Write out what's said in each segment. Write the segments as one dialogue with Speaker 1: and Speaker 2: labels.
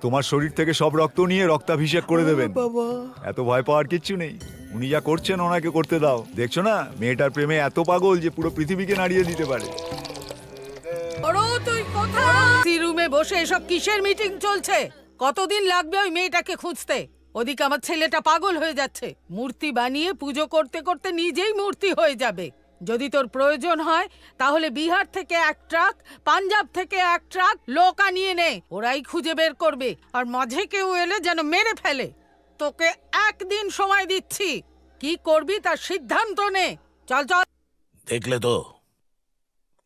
Speaker 1: তোমার শরীর থেকে সব রক্ত নিয়ে রক্তাভিষেক করে দেবেন।
Speaker 2: বাবা।
Speaker 1: এত ভয় পাওয়ার কিচ্ছু নেই। উনি যা করছেন ওনাকে করতে দাও। দেখছ না? মেয়েটার প্রেমে এত পাগল যে পুরো পৃথিবীকে নাড়িয়ে দিতে পারে।
Speaker 3: ওরও তুই কোথায় রুমে বসে এসব কিসের মিটিং চলছে? কতদিন লাগবে ওই মেয়েটাকে খুঁজতে? ওদিকে আমার ছেলেটা পাগল হয়ে যাচ্ছে। মূর্তি বানিয়ে পুজো করতে করতে নিজেই মূর্তি হয়ে যাবে। যদি তোর প্রয়োজন হয়, তাহলে বিহার থেকে এক ট্রাক, পাঞ্জাব থেকে এক ট্রাক, লোক আনিয়ে নে। ওরাই খুঁজে বের করবে। আর মাঝে কেউ এলে যেন মেরে ফেলে। তোকে একদিন সময় দিচ্ছি। কি করবি তার সিদ্ধান্ত নে। চল চল।
Speaker 2: দেখলে তো,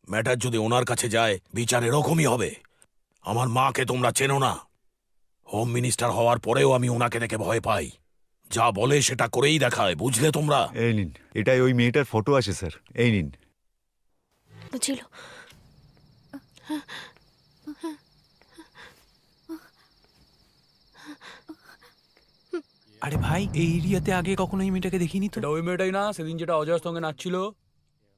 Speaker 2: ম্যাটার যদি ওনার কাছে যায় বিচার এরকমই হবে। আমার মাকে তোমরা চেনো না। হোম মিনিস্টার হওয়ার পরেও আমি ওনাকে দেখে ভয় পাই। যা বলে সেটা করেই দেখায় বুঝলে তোমরা?
Speaker 1: এই নিন এটাই ওই মেয়েটার ফটো আছে স্যার। এই নিন।
Speaker 4: ছিল
Speaker 5: আরে ভাই এই এরিয়াতে আগে কখনো এই মেয়েটাকে দেখিনি তো?
Speaker 6: এটা ওই মেয়েটাই না সেদিন যেটা অজয়ের সঙ্গে নাচছিল।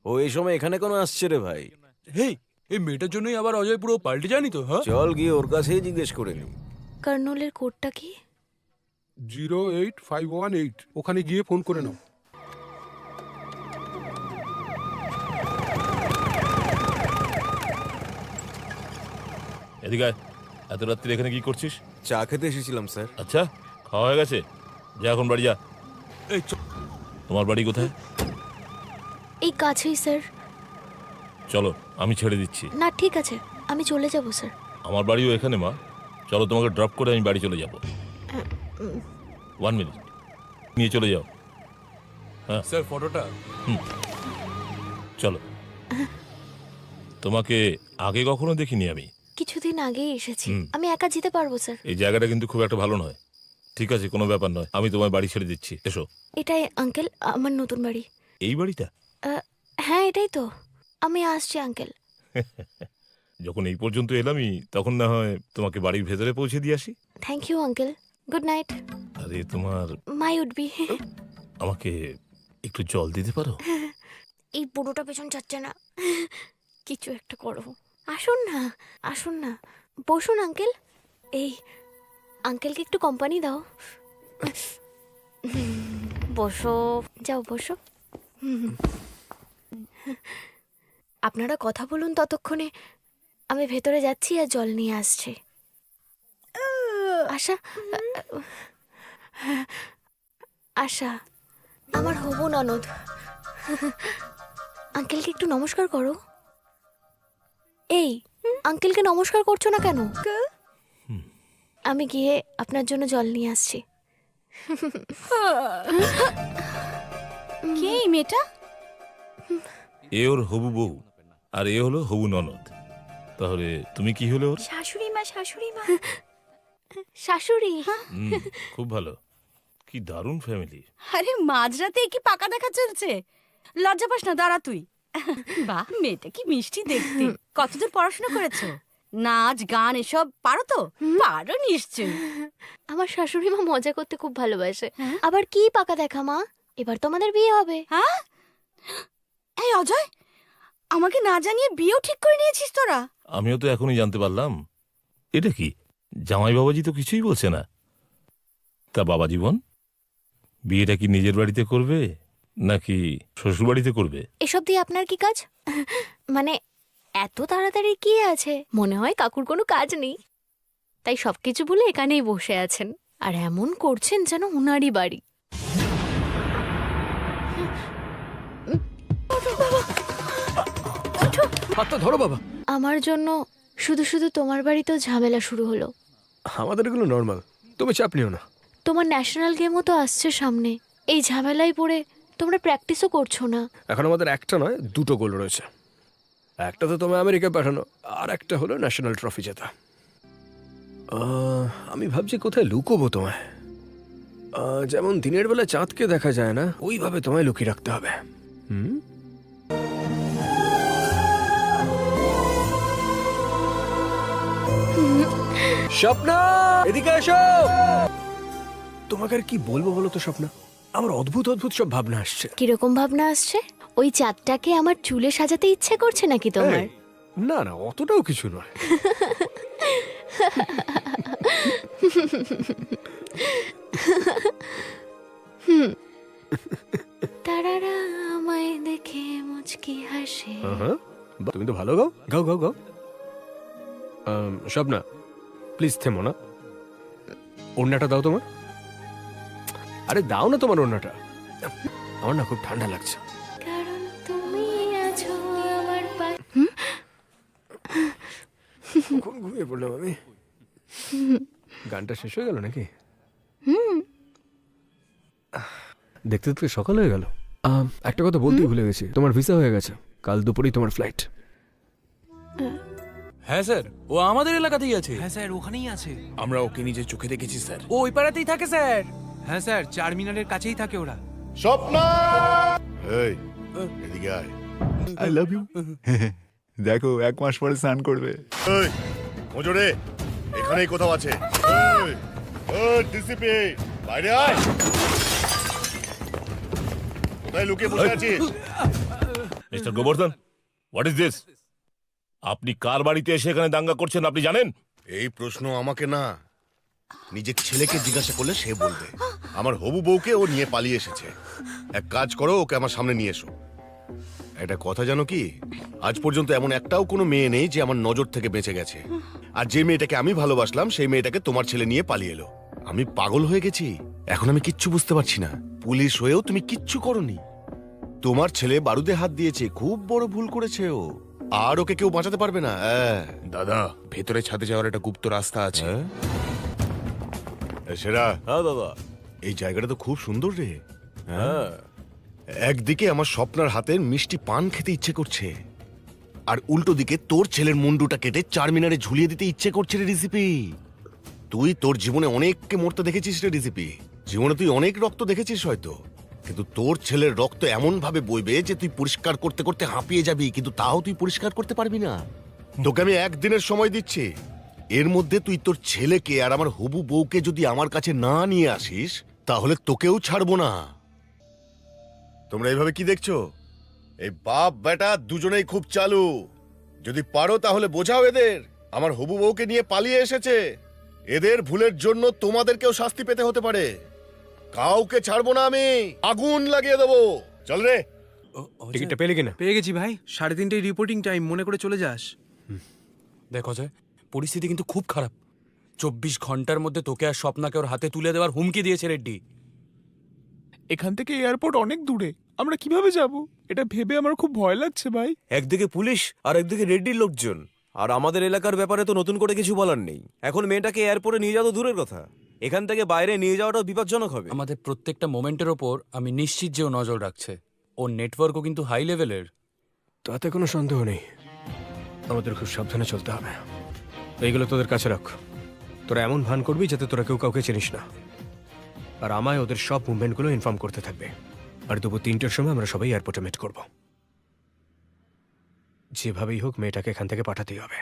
Speaker 7: ও এই সময় এখানে কোনো আসছে রে ভাই।
Speaker 6: হেই এই মেয়েটার জন্যই আবার অজয় পুরো পাল্টে জানি তো হ্যাঁ?
Speaker 7: চল গিয়ে ওর কাছেই জিজ্ঞেস করে নি।
Speaker 4: কর্নলের কোডটা কি?
Speaker 8: Zero eight five one eight. ওখানে গিয়ে ফোন করে নাও।
Speaker 9: এদিকে আয়। এত রাত্রি এখানে কি করছিস?
Speaker 7: চা খেতে এসেছিলাম স্যার।
Speaker 9: আচ্ছা খাওয়া হয়ে গেছে? যা এখন বাড়ি যা।
Speaker 6: এই চ-
Speaker 9: তোমার বাড়ি কোথায়?
Speaker 4: এই কাছেই স্যার।
Speaker 9: চলো আমি ছেড়ে দিচ্ছি।
Speaker 4: না ঠিক আছে আমি চলে যাব স্যার।
Speaker 9: আমার বাড়িও এখানে মা। চলো তোমাকে ড্রপ করে আমি বাড়ি চলে যাব। ওয়ান মিনিট নিয়ে চলে যাও। হ্যাঁ।
Speaker 6: স্যার ফটোটা?
Speaker 9: চলো। তোমাকে আগে কখনো দেখিনি আমি।
Speaker 4: কিছুদিন আগেই এসেছি। আমি একা যেতে পারব স্যার।
Speaker 9: এই জায়গাটা কিন্তু খুব একটা ভালো নয়। ঠিক আছে কোনো ব্যাপার নয়। আমি তোমার বাড়ি ছেড়ে দিচ্ছি। এসো।
Speaker 4: এটাই আঙ্কেল আমার নতুন বাড়ি।
Speaker 9: এই বাড়িটা?
Speaker 4: হ্যাঁ এটাই তো। আমি আসছি আঙ্কেল।
Speaker 9: যখন এই পর্যন্ত এলামই তখন না হয় তোমাকে বাড়ির ভেতরে পৌঁছে দিয়ে আসি।
Speaker 4: Thank you uncle good night
Speaker 9: আরে তোমার
Speaker 4: মাই উড বি
Speaker 9: আমাকে একটু জল দিতে পারো?
Speaker 4: এই বুড়োটা পেছন যাচ্ছে না। কিছু একটা করো আসুন না আসুন না। বসুন আঙ্কেল এই আঙ্কেলকে একটু কোম্পানি দাও। বসো। যাও বসো। আপনারা কথা বলুন ততক্ষণে। আমি ভেতরে যাচ্ছি আর জল নিয়ে আসছি। আশা আশা আমার হবু ননদ। আঙ্কেলকে একটু নমস্কার করো। এই আঙ্কেলকে নমস্কার করছ না কেন? আমি গিয়ে আপনার জন্য জল নিয়ে আসছি।
Speaker 3: কে এই মেয়েটা?
Speaker 9: এ ওর হবু বউ আর এ হলো হবু ননদ। তাহলে তুমি কি হলে ওর?
Speaker 4: শাশুড়ি মা শাশুড়ি মা। শাশুড়ি?
Speaker 9: হুম, খুব ভালো। কি দারুণ ফ্যামিলি
Speaker 3: আরে মাঝরাতে কি পাকা দেখা চলছে। লজ্জা পাস না দাঁড়া তুই। বাহ। মেয়েটা কি মিষ্টি দেখতে। কতদূর পড়াশোনা করেছ? নাচ গান এসব পারো তো? পারো নিশ্চয়ই।
Speaker 4: আমার শাশুড়ি মা মজা করতে খুব ভালোবাসে। আবার কি পাকা দেখা মা? এবার তো আমাদের বিয়ে হবে।
Speaker 3: হ্যাঁ? এই অজয় আমাকে না জানিয়ে বিয়েও ঠিক করে নিয়েছিস তোরা।
Speaker 9: আমিও তো এখনই জানতে পারলাম। এটা কি? জামাই বাবাজি তো কিছুই বলছে না। তা বাবা জীবন বিয়েটা কি নিজের বাড়িতে করবে নাকি শ্বশুর বাড়িতে করবে?
Speaker 4: এসব দিয়ে আপনার কি কাজ? মানে এত তাড়াতাড়ি কি আছে? মনে হয় কাকুর কোনো কাজ নেই। তাই সবকিছু বলে এখানেই বসে আছেন। আর এমন করছেন যেন উনারই বাড়ি।
Speaker 8: ধরো বাবা।
Speaker 4: আমার জন্য শুধু শুধু তোমার বাড়িতেও ঝামেলা শুরু হলো।
Speaker 8: আমাদের এগুলো নর্মাল তুমি চাপ নিও না।
Speaker 4: তোমার ন্যাশনাল গেমও তো আসছে সামনে। এই ঝামেলায় পড়ে তোমরা প্র্যাকটিসও করছ না।
Speaker 8: এখন আমাদের একটা নয় দুটো গোল রয়েছে। একটা তো তোমায় আমেরিকায় পাঠানো আর একটা হলো ন্যাশনাল ট্রফি জেতা। আমি ভাবছি কোথায় লুকোবো তোমায়। যেমন দিনের বেলা চাঁদকে দেখা যায় না ওইভাবে তোমায় লুকিয়ে রাখতে হবে। স্বপ্না এদিকে এসো। তোমাকে আর কি বলব বলো তো স্বপ্না? আমার অদ্ভুত অদ্ভুত সব ভাবনা আসছে।
Speaker 4: কীরকম ভাবনা আসছে? ওই চাঁদটাকে আমার চুলে সাজাতে ইচ্ছে করছে নাকি তোমার?
Speaker 8: এই, না না অতটাও কিছু নয়।
Speaker 4: তারারা আমায় দেখে মুচকি হাসে।
Speaker 8: বাহ, তুমি তো ভালো গাও। গাও গাও গাও। আম, স্বপ্না প্লিজ থেমো না। ওড়নাটা দাও তোমার। আরে দাও না তোমার ওড়নাটা। আমার না খুব ঠান্ডা লাগছে।
Speaker 4: কারণ তুমি আছো আমার পাশে।
Speaker 8: কখন ঘুমিয়ে পড়লাম আমি? গানটা শেষ হয়ে গেল নাকি? দেখতে দেখতে সকাল হয়ে গেল। একটা কথা বলতেই ভুলে গেছি। তোমার ভিসা হয়ে গেছে। কাল দুপুরেই তোমার ফ্লাইট।
Speaker 6: হ্যাঁ স্যার। ও আমাদের এলাকাতেই আছে।
Speaker 5: হ্যাঁ স্যার ওখানেই আছে।
Speaker 2: আমরা ওকে নিজের চোখে দেখেছি স্যার।
Speaker 5: ও ওই পাড়াতেই থাকে স্যার। হ্যাঁ স্যার চার মিনারের কাছেই থাকে ওরা।
Speaker 10: এই এদিকে আয়।
Speaker 1: আই লাভ ইউ দেখো এক মাস পরে স্নান করবে।
Speaker 10: এই মজুরে এখানেই কোথাও আছে। এই ডিসিপি বাইরে আয়। কোথায় লুকিয়ে বসে আছিস?
Speaker 9: Mister Gobardhan what is this আপনি কার বাড়িতে এসে এখানে দাঙ্গা করছেন আপনি জানেন?
Speaker 10: এই প্রশ্ন আমাকে না। নিজের ছেলেকে জিজ্ঞাসা করলে সে বলবে। আমার হবু বউকে ও নিয়ে পালিয়ে এসেছে। এক কাজ করো, ওকে আমার সামনে নিয়ে এসো। একটা কথা জানো কি? আজ পর্যন্ত এমন একটাও কোনো মেয়ে নেই যে আমার নজর থেকে বেঁচে গেছে। আর যে মেয়েটাকে আমি ভালোবাসলাম, সেই মেয়েটাকে তোমার ছেলে নিয়ে পালিয়ে এলো। আমি পাগল হয়ে গেছি? এখন আমি কিচ্ছু বুঝতে পারছি না। পুলিশ হয়েও তুমি কিচ্ছু করনি। তোমার ছেলে বারুদে হাত দিয়েছে, খুব বড় ভুল করেছে ও। আর ওকে কেউ বাঁচাতে পারবে না? হ্যাঁ
Speaker 2: দাদা ভেতরে ছাদে যাওয়ার একটা গুপ্ত রাস্তা আছে।
Speaker 10: হ্যাঁ? সেরা।
Speaker 7: হ্যাঁ দাদা।
Speaker 10: এই জায়গাটা তো খুব সুন্দর রে।
Speaker 7: হ্যাঁ?
Speaker 10: একদিকে আমার স্বপ্নার হাতের মিষ্টি পান খেতে ইচ্ছে করছে আর উল্টো দিকে তোর ছেলের মুন্ডুটা কেটে চার মিনারে ঝুলিয়ে দিতে ইচ্ছে করছে রে রেসিপি। তুই তোর জীবনে অনেককে মরতে দেখেছিস রে রেসিপি। জীবনে তুই অনেক রক্ত দেখেছিস হয়তো। কিন্তু তোর ছেলের রক্ত এমন ভাবে বইবে যে তুই পরিষ্কার করতে করতে হাঁপিয়ে যাবি, কিন্তু তাও তুই পরিষ্কার করতে পারবি না। তোকে আমি একদিনের সময় দিচ্ছি। এর মধ্যে তুই তোর ছেলেকে আর আমার হবু বউকে যদি আমার কাছে না নিয়ে আসিস, তাহলে তোকেও ছাড়বো না। তোমরা এইভাবে কি দেখছ? এই বাপ, বেটা দুজনেই খুব চালু। যদি পারো তাহলে বোঝাও এদের, আমার হবু বউকে নিয়ে পালিয়ে এসেছে। এদের ভুলের জন্য তোমাদেরকেও শাস্তি পেতে হতে পারে। কাউকে ছাড়বো না আমি। আগুন লাগিয়ে দেবো। চল রে।
Speaker 8: টিকিটটা পেলে কিনা?
Speaker 5: পেয়ে গেছি ভাই। সাড়ে তিনটেই রিপোর্টিং টাইম মনে করে চলে যাস।
Speaker 6: দেখো যায় পরিস্থিতি কিন্তু খুব খারাপ। চব্বিশ ঘণ্টার মধ্যে তোকে আর স্বপ্নাকে ওর হাতে তুলে দেওয়ার হুমকি দিয়েছে রেড্ডি।
Speaker 11: এখান থেকে এয়ারপোর্ট অনেক দূরে। আমরা কীভাবে যাব? এটা ভেবে আমার খুব ভয় লাগছে ভাই।
Speaker 7: একদিকে পুলিশ আর একদিকে রেড্ডির লোকজন। আর আমাদের এলাকার ব্যাপারে তো নতুন করে কিছু বলার নেই। এখন মেয়েটাকে এয়ারপোর্টে নিয়ে যাওয়া তো দূরের কথা। এখান থেকে বাইরে নিয়ে যাওয়াটাও বিপজ্জনক হবে।
Speaker 6: আমাদের প্রত্যেকটা মোমেন্টের ওপর আমি নিশ্চিত যে ও নজর রাখছে। ওর নেটওয়ার্কও কিন্তু হাই লেভেলের
Speaker 8: তাতে কোনো সন্দেহ নেই। আমাদের খুব সাবধানে চলতে হবে। এইগুলো তোদের কাছে রাখ। তোরা এমন ভান করবি যাতে তোরা কেউ কাউকে চিনিস না। আর আমায় ওদের সব মুভমেন্টগুলো ইনফর্ম করতে থাকবে। আর দুপুর তিনটের সময় আমরা সবাই এয়ারপোর্টে মিট করব। যেভাবেই হোক মেয়েটাকে এখান থেকে পাঠাতেই হবে।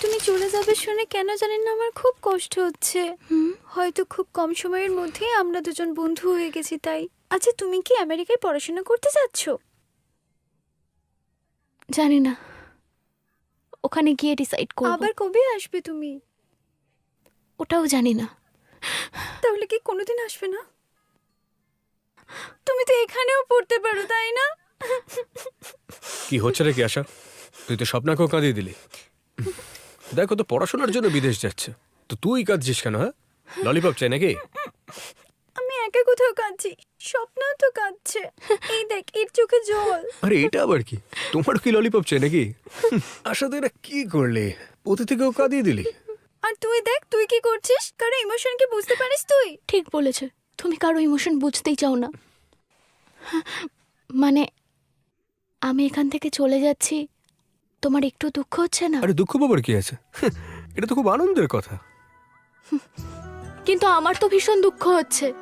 Speaker 12: তুমি চলে যাবে শুনে কেন জানেন না আমার খুব কষ্ট হচ্ছে। হয়তো খুব কম সময়ের মধ্যেই আমরা দুজন বন্ধু হয়ে গেছি তাই। আচ্ছা তুমি কি আমেরিকায় পড়াশোনা করতে যাচ্ছ?
Speaker 4: জানি না। ওখানে গিয়ে ডিসাইড করব।
Speaker 12: আবার কবে আসবে তুমি?
Speaker 4: ওটাও জানি না।
Speaker 12: তাহলে কি কোনোদিন আসবে না? তুমি তো এখানেও পড়তে পারো তাই না?
Speaker 8: কি হচ্ছে রে কি আশা? তুই তো স্বপ্নাকেও কাঁদিয়ে দিলি। দেখো তো পড়াশোনার জন্য বিদেশ যাচ্ছে। তো তুই কাঁদছিস কেন হ্যাঁ? ললিপপ চাই নাকি?
Speaker 12: আমি একা কোথাও কাঁদছি স্বপ্নও তো কাঁদছে। এই দেখ এর চোখে জল।
Speaker 8: আরে এটা আবার কি? তোমার কি ললিপপ চাই নাকি? আশা তুই এটা কি করলি? ওতে থেকেও কাঁদিয়ে দিলি।
Speaker 12: আর তুই দেখ তুই কি করছিস? কারও ইমোশন কি বুঝতে পারিস তুই?
Speaker 4: ঠিক বলেছে। তুমি কারও ইমোশন বুঝতেই চাও না। মানে আমি এখান থেকে চলে যাচ্ছি। তোমার একটু দুঃখ হচ্ছে না?
Speaker 8: আরে দুঃখ পাবার কি আছে? এটা তো খুব আনন্দের কথা।
Speaker 4: কিন্তু আমার তো ভীষণ দুঃখ হচ্ছে।